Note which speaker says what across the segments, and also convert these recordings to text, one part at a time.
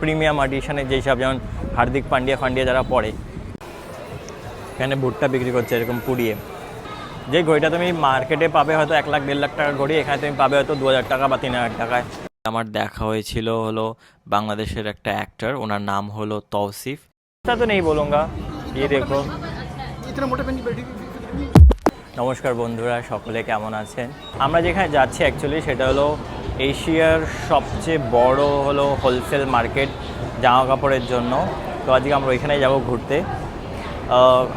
Speaker 1: Premium আর্টিশানের যেই সব যেমন হার্দিক পান্ডিয়া ফান্ডিয়া যারা পড়ে এখানে ভুট্টা বিক্রি করছে এরকম পুড়িয়ে যে ঘড়িটা তুমি মার্কেটে পাবে হয়তো এক লাখ দেড় লাখ টাকার ঘড়ি এখানে তুমি পাবে হয়তো দু হাজার টাকা বা তিন হাজার টাকায়। আমার দেখা হয়েছিল হলো বাংলাদেশের একটা অ্যাক্টর ওনার নাম হলো তৌসিফ তা তো নেই বলুঙ্গা ইয়ে দেখো। নমস্কার বন্ধুরা সকলে কেমন আছেন? আমরা যেখানে যাচ্ছি অ্যাকচুয়ালি সেটা হলো এশিয়ার সবচেয়ে বড় হলো হোলসেল মার্কেট জামা কাপড়ের জন্য। তো আজকে আমরা ওইখানেই যাব ঘুরতে।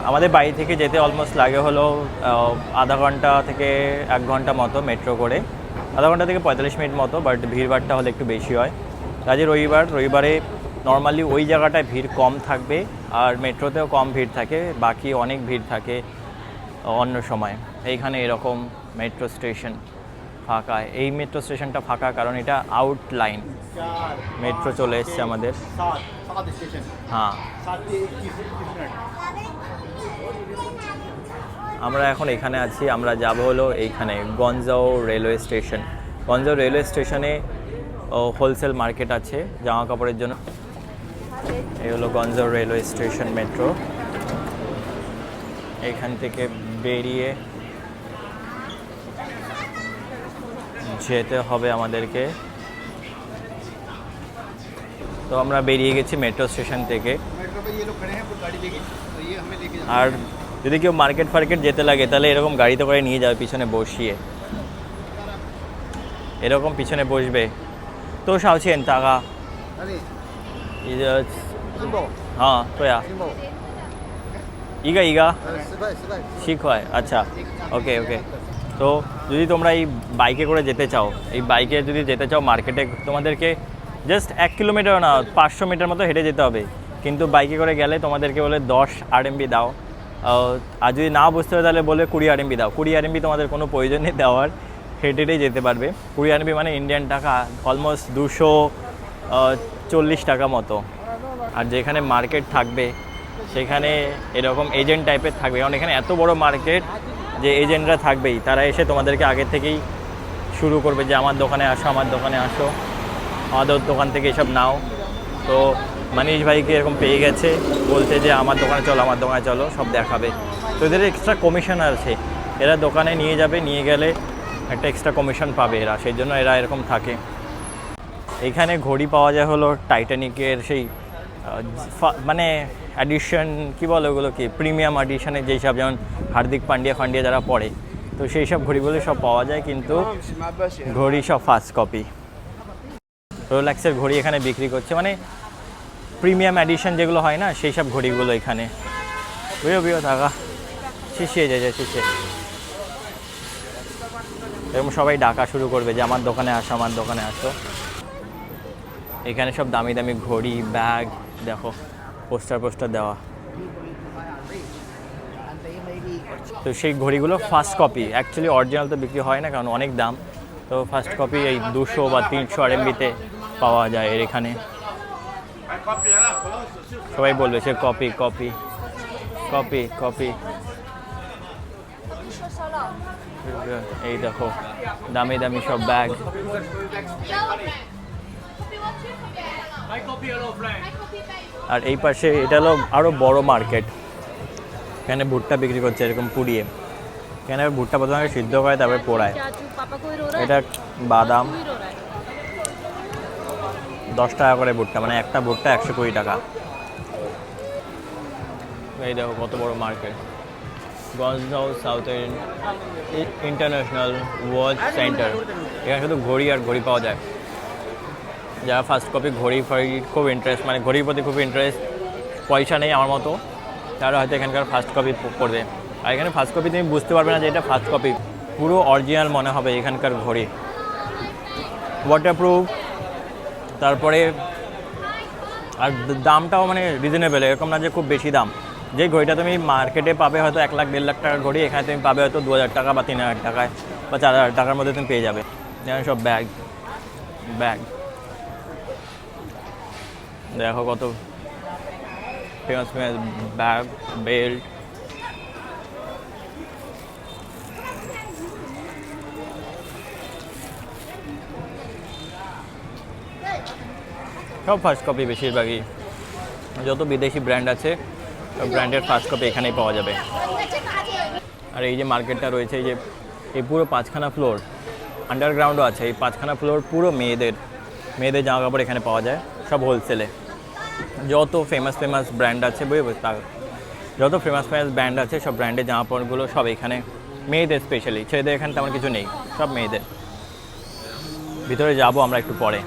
Speaker 1: আমাদের বাড়ি থেকে যেতে অলমোস্ট লাগে হলো আধা ঘণ্টা থেকে এক ঘণ্টা মতো মেট্রো করে। আধা ঘণ্টা থেকে পঁয়তাল্লিশ মিনিট মতো বাট ভিড়ভাড়টা হলে একটু বেশি হয়। কাজে রবিবার, রবিবারে নর্মালি ওই জায়গাটায় ভিড় কম থাকবে, আর মেট্রোতেও কম ভিড় থাকে, বাকি অনেক ভিড় থাকে অন্য সময়। এইখানে এরকম মেট্রো স্টেশন ফাঁকা। এই মেট্রো স্টেশনটা ফাঁকা কারণ এটা আউট
Speaker 2: লাইন
Speaker 1: মেট্রো চলে এসছে আমাদের। হ্যাঁ। আমরা এখন এখানে আছি, আমরা যাব হলো এইখানে, Guangzhou railway station Guangzhou railway স্টেশনে হোলসেল মার্কেট আছে, জামা কাপড়ের জন্য। এই হলো গঞ্জাও রেলওয়ে স্টেশন মেট্রো এখান থেকে বেরিয়ে যেতে হবে আমাদেরকে। তো আমরা বেরিয়ে গেছি মেট্রো স্টেশন থেকে। আর যদি কেউ মার্কেট ফার্কেট যেতে লাগে তাহলে এরকম গাড়িতে করে নিয়ে যাবে পিছনে বসিয়ে। এরকম পিছনে বসবে। তো সাউছেন টাকা। হ্যাঁ তোয়া। ইগা ইগা। শিখ হয় আচ্ছা। ওকে ওকে তো যদি তোমরা এই বাইকে করে যেতে চাও, এই বাইকে যদি যেতে চাও মার্কেটে তোমাদেরকে জাস্ট এক কিলোমিটার না, পাঁচশো মিটার মতো হেঁটে যেতে হবে। কিন্তু বাইকে করে গেলে তোমাদেরকে বলে দশ আর আরএমবি দাও। আর যদি না বুঝতে হবে তাহলে বলে কুড়ি আরএমবি দাও। কুড়ি আরএমবি তোমাদের কোনো প্রয়োজন নেই দেওয়ার হেঁটে হেঁটেই যেতে পারবে। কুড়ি আর আরএমবি মানে ইন্ডিয়ান টাকা অলমোস্ট দুশো চল্লিশ টাকা মতো। আর যেখানে মার্কেট থাকবে, সেখানে এরকম এজেন্ট টাইপের থাকবে। কারণ এখানে এত বড় মার্কেট যে এজেন্টরা থাকবেই, তারা এসে তোমাদেরকে আগে থেকেই শুরু করবে যে আমার দোকানে আসো, আমার দোকানে আসো, আমাদের দোকান থেকে এসব নাও। তো মানিশ ভাইকে এরকম পেয়ে গেছে? বলতে যে আমার দোকানে চলো, আমার দোকানে চলো, সব দেখাবে। তো এদের এক্সট্রা কমিশন আছে। এরা দোকানে নিয়ে যাবে, নিয়ে গেলে একটা এক্সট্রা কমিশন পাবে এরা, সেই জন্য এরা এরকম থাকে। এইখানে ঘড়ি পাওয়া যায় হলো টাইটানিকের সেই মানে অ্যাডিশন কী বলে ওগুলো কি? প্রিমিয়াম এডিশনে যেই সব যেমন হার্দিক পান্ডিয়া ফান্ডিয়া যারা পড়ে তো সেই সব ঘড়িগুলো সব পাওয়া যায় কিন্তু ঘড়ি সব ফার্স্ট কপি রোলাক্সের ঘড়ি এখানে বিক্রি করছে মানে প্রিমিয়াম এডিশন যেগুলো হয় না সেই সব ঘড়িগুলো এখানে। বুঝো বুঝো থাকা শিশিয়ে যায় যায় শিশিয়ে। এরকম সবাই ডাকা শুরু করবে যে আমার দোকানে আসো আমার দোকানে আসো। এখানে সব দামি দামি ঘড়ি ব্যাগ দেখো। পোস্টার পোস্টার দেওয়া। তো সেই ঘড়িগুলো ফার্স্ট কপি অ্যাকচুয়ালি অরিজিনাল তো বিক্রি হয় না কারণ অনেক দাম। তো ফার্স্ট কপি এই দুশো বা তিনশো আরএমবিতে পাওয়া যায় এর এখানে। সবাই বলবে সে কপি কপি কপি কপি এই দেখো দামি দামি সব ব্যাগ আর এই পাশে এটা হলো আরও বড় মার্কেট। এখানে ভুট্টা বিক্রি করছে এরকম পুড়িয়ে। এখানে ভুট্টা প্রথমে সিদ্ধ করে তারপরে পোড়ায়। এটা বাদাম। দশ টাকা করে ভুট্টা মানে একটা ভুট্টা একশো কুড়ি টাকা। এই দেখো কত বড় market. Guangzhou south international world centre. এখানে শুধু ঘড়ি আর ঘড়ি পাওয়া যায়। যারা ফার্স্ট কপি ঘড়ি ফড়ি খুব ইন্টারেস্ট মানে ঘড়ির প্রতি খুব ইন্টারেস্ট পয়সা নেই আমার মতো, তারা হয়তো এখানকার ফার্স্ট কপি পড়বে আর এখানে ফার্স্ট কপি তুমি বুঝতে পারবে না যে এটা ফার্স্ট কপি পুরো অরিজিনাল মনে হবে এখানকার ঘড়ি। ওয়াটারপ্রুফ তারপরে আর দামটাও মানে রিজনেবল এরকম না যে খুব বেশি দাম। যে ঘড়িটা তুমি মার্কেটে পাবে হয়তো এক লাখ, দেড় লাখ টাকার ঘড়ি, এখানে তুমি পাবে হয়তো দু হাজার টাকা বা তিন হাজার টাকায় বা চার হাজার টাকার মধ্যে তুমি পেয়ে যাবে। যেমন সব ব্যাগ ব্যাগ দেখো কত ফেমাস ফেমাস ব্যাগ বেল্ট সব ফার্স্ট কপি বেশিরভাগই। যত বিদেশি ব্র্যান্ড আছে, সব ব্র্যান্ডের ফার্স্ট কপি এখানেই পাওয়া যাবে। আর এই যে মার্কেটটা রয়েছে, এই যে, এই পুরো পাঁচখানা ফ্লোর আন্ডারগ্রাউন্ডও আছে। এই পাঁচখানা ফ্লোর পুরো মেয়েদের মেয়েদের জামা কাপড় এখানে পাওয়া যায়, সব হোলসেলে যত ফেমাস ফেমাস ব্র্যান্ড আছে বুঝে বুঝতে যত ফেমাস ফেমাস ব্র্যান্ড আছে, সব ব্র্যান্ডের জামা কাপড়গুলো সব এখানে মেয়েদের স্পেশালি ছেলেদের এখানে তেমন কিছু নেই, সব মেয়েদের। ভিতরে যাব আমরা একটু পরে।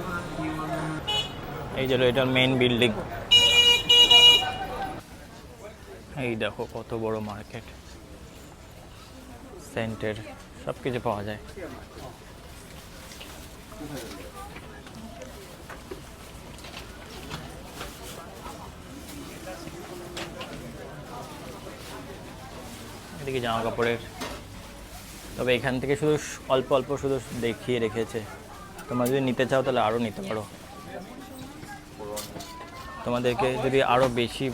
Speaker 1: এই যে এটার মেন বিল্ডিং এই দেখো কত বড় মার্কেট সেন্টের সব কিছু পাওয়া যায়। এদিকে জামা কাপড়ের। তবে এখান থেকে শুধু অল্প অল্প শুধু দেখিয়ে রেখেছে। তোমরা যদি নিতে চাও তাহলে আরও নিতে পারো। তোমাদেরকে যদি আরও বেশি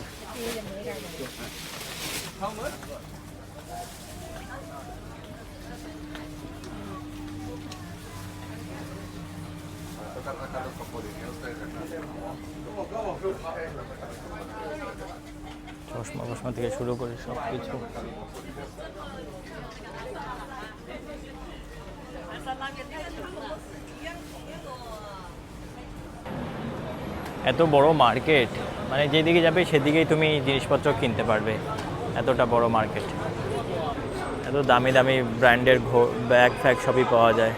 Speaker 1: চশমা ফশমা থেকে শুরু করে সব কিছু এত বড় মার্কেট মানে যেদিকে যাবে সেদিকেই তুমি জিনিসপত্র কিনতে পারবে, এতটা বড় মার্কেট। এত দামি দামি ব্র্যান্ডের ব্যাগ ফ্যাগ সবই পাওয়া যায়।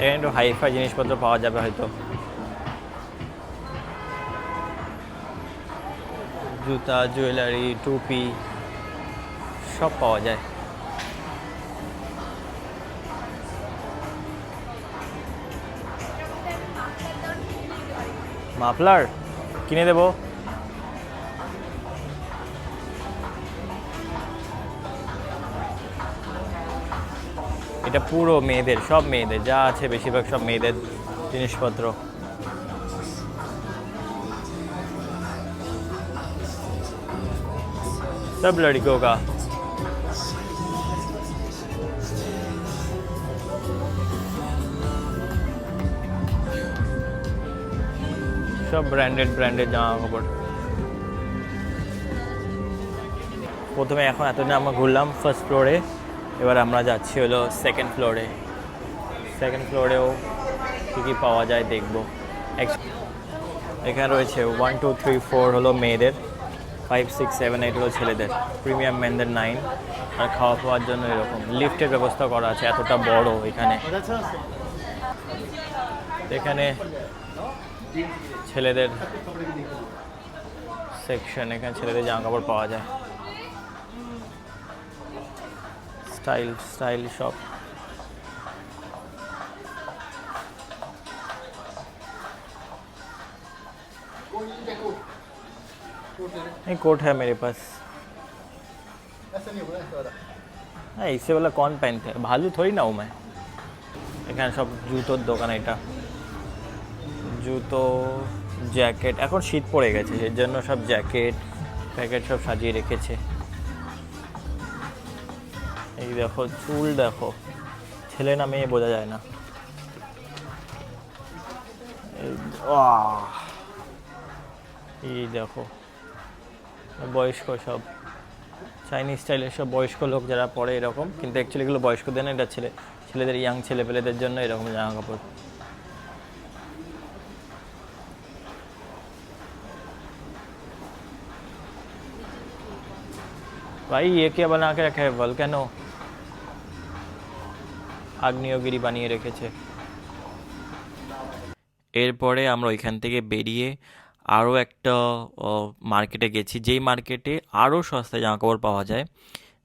Speaker 1: এখানে একটু হাইফাই জিনিসপত্র পাওয়া যাবে হয়তো। জুতা, জুয়েলারি, টুপি সব পাওয়া যায়। মাফলার কিনে দেবো? এটা পুরো মেয়েদের, সব মেয়েদের, যা আছে বেশিরভাগ সব মেয়েদের জিনিসপত্র। সব লড়কো কা সব ব্র্যান্ডেড ব্র্যান্ডেড জামা কাপড় প্রথমে এখন এতদিন আমরা ঘুরলাম ফার্স্ট ফ্লোরে এবার আমরা যাচ্ছি হলো সেকেন্ড ফ্লোরে সেকেন্ড ফ্লোরেও কী কী পাওয়া যায় দেখব। এখানে রয়েছে ওয়ান টু থ্রি ফোর হলো মেয়েদের ফাইভ সিক্স সেভেন এইট হলো ছেলেদের প্রিমিয়াম মেনদের নাইন আর খাওয়া খাওয়ার জন্য এরকম। লিফটের ব্যবস্থা করা আছে, এতটা বড় এখানে। এখানে ছেলেদের সেকশন এখানে ছেলেদের জামা কাপড় পাওয়া যায়। স্টাইল স্টাইল শপ नहीं कोट है मेरे पास
Speaker 2: ऐसा नहीं होगा ऐसा वाला
Speaker 1: হ্যাঁ এসে वाला कौन पहनते हैं भालू थोड़ी ना हूँ मैं এখানে সব জুতোর দোকান এটা জুতো জ্যাকেট এখন শীত পড়ে গেছে এর জন্য সব জ্যাকেট প্যাকেট সব সাজিয়ে রেখেছে এই দেখো চুল দেখো ছেলে না মেয়ে বোঝা যায় না এই- আহ! এই দেখো বয়স্ক সব চাইনিজ স্টাইলের সব বয়স্ক লোক যারা পরে এরকম কিন্তু অ্যাকচুয়ালি এগুলো বয়স্কদের না এটা ছেলে ছেলেদের ইয়াং ছেলে পেলেদের জন্য এরকম জামা কাপড় ভাই ये क्या बना के रखा है ভলক্যানো আগ্নেয়গিরি বানিয়ে রেখেছে। এরপরে আমরা ওইখান থেকে বেরিয়ে আরও একটা মার্কেটে গেছি। যেই মার্কেটে আরও সস্তায় জামা কাপড় পাওয়া যায়।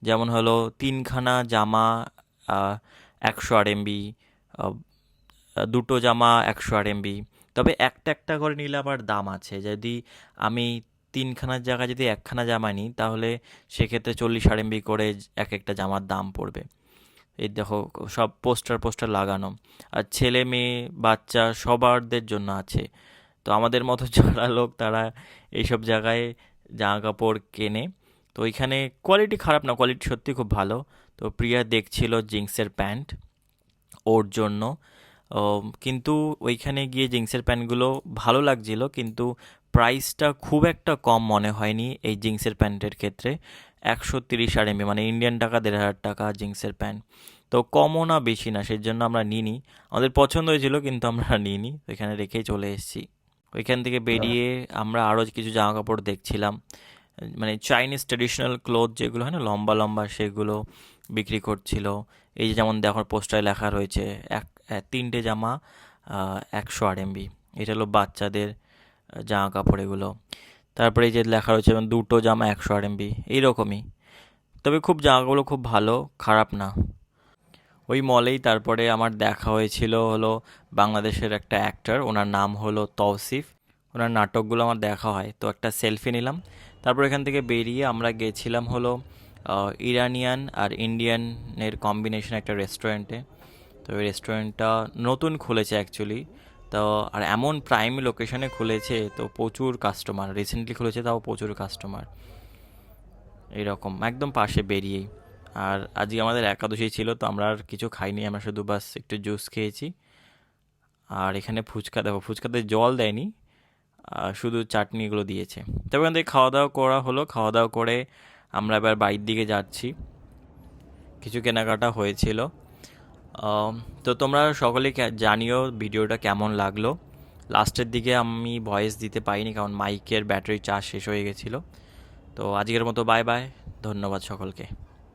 Speaker 1: যেমন হলো তিনখানা জামা একশো আর এমবি দুটো জামা একশো আর এমবি তবে একটা একটা করে নিলে আবার দাম আছে। যদি আমি তিনখানার জায়গায় যদি একখানা জামা নিই তাহলে সেক্ষেত্রে চল্লিশ আর এমবি করে এক একটা জামার দাম পড়বে। এই দেখো, সব পোস্টার পোস্টার লাগানো। আর ছেলে মেয়ে, বাচ্চা সবারদের জন্য আছে। তো আমাদের মতো যারা লোক, তারা এইসব জায়গায় জামা কাপড় কেনে। তো ওইখানে কোয়ালিটি খারাপ না কোয়ালিটি সত্যি খুব ভালো। তো প্রিয়া দেখছিল জিন্সের প্যান্ট ওর জন্য। কিন্তু ওইখানে গিয়ে জিন্সের প্যান্টগুলো ভালো লাগছিল, কিন্তু প্রাইসটা খুব একটা কম মনে হয়নি এই জিন্সের প্যান্টের ক্ষেত্রে। একশো তিরিশ আর এমবি মানে ইন্ডিয়ান টাকা দেড় হাজার টাকা জিন্সের প্যান্ট। তো কমও না বেশি না সেই জন্য আমরা নিইনি। আমাদের পছন্দ হয়েছিল কিন্তু আমরা নিইনি। ওইখানে রেখেই চলে এসেছি। ওইখান থেকে বেরিয়ে আমরা আরও কিছু জামা কাপড় দেখছিলাম। মানে চাইনিজ ট্রেডিশনাল ক্লোথ যেগুলো হয় না লম্বা লম্বা সেগুলো বিক্রি করছিল। এই যে যেমন দেখো পোস্টারে লেখা রয়েছে এক এক- তিনটে জামা একশো আর এমবি। এটা হলো বাচ্চাদের জামা কাপড় এগুলো। তারপরে এই যে লেখা রয়েছে দুটো জামা একশো আর এমবি এইরকমই। তবে খুব জামাগুলো খুব ভালো, খারাপ না। ওই মলেই তারপরে আমার দেখা হয়েছিল হলো বাংলাদেশের একটা অ্যাক্টার ওনার নাম হলো তৌসিফ ওনার নাটকগুলো আমার দেখা হয়, তো একটা সেলফি নিলাম। তারপর এখান থেকে বেরিয়ে আমরা গেছিলাম হলো ইরানিয়ান আর ইন্ডিয়ানের কম্বিনেশন একটা রেস্টুরেন্টে তো ওই রেস্টুরেন্টটা নতুন খুলেছে অ্যাকচুয়ালি তো আর এমন প্রাইম লোকেশনে খুলেছে, তো প্রচুর কাস্টমার রিসেন্টলি খুলেছে তাও প্রচুর কাস্টমার এইরকম একদম পাশে বেরিয়েই। আর আজকে আমাদের একাদশী ছিল, তো আমরা আর কিছু খাইনি, আমরা শুধু বাস একটু জুস খেয়েছি। আর এখানে ফুচকা, দেখো, ফুচকাতে জল দেয়নি শুধু চাটনিগুলো দিয়েছে। তবে ওখান থেকে খাওয়া দাওয়া করা হলো খাওয়া দাওয়া করে আমরা এবার বাড়ির দিকে যাচ্ছি। কিছু কেনাকাটা হয়েছিল। তো তোমরা সকলে জানিও ভিডিওটা কেমন লাগল। লাস্টের দিকে আমি ভয়েস দিতে পারিনি কারণ মাইকের ব্যাটারি চার্জ শেষ হয়ে গেছিল। তো আজকের মতো বাই বাই, ধন্যবাদ সকলকে।